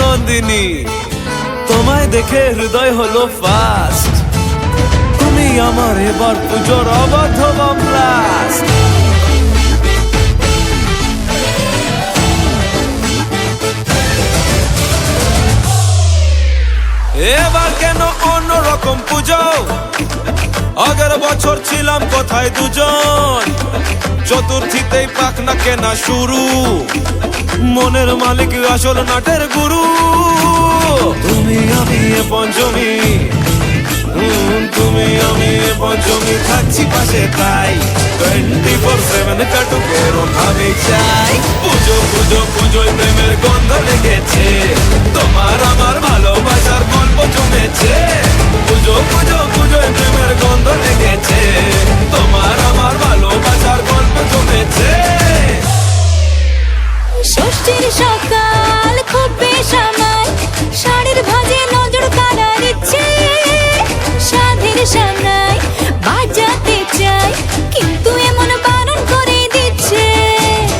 নন্দিনী, তোমায় দেখে হৃদয় হলো ফাস্ট তুমি আমার এবার পুজোর অবাধ ব্লাস্ট এবার কেন অন্যরকম পুজো? আগের বছর ছিলাম কোথায় দুজন? চতুর্থীতেই পাখনা কেনা শুরু। মনের মালিক আসল নাটের গুরু। তুমি আমি এ পঞ্চমী। তুমি আমি এ পঞ্চমী। থাকছি পাশে তাই। টোয়েন্টি ফোর সেভেন কাটুকের আমি চাই। পুজো পুজো, পুজোয় প্রেমের গন্ধ লেগেছে।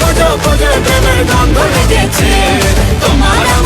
খোঁজো খোঁজো প্রেমের গন্ধ লেগেছে। তোমার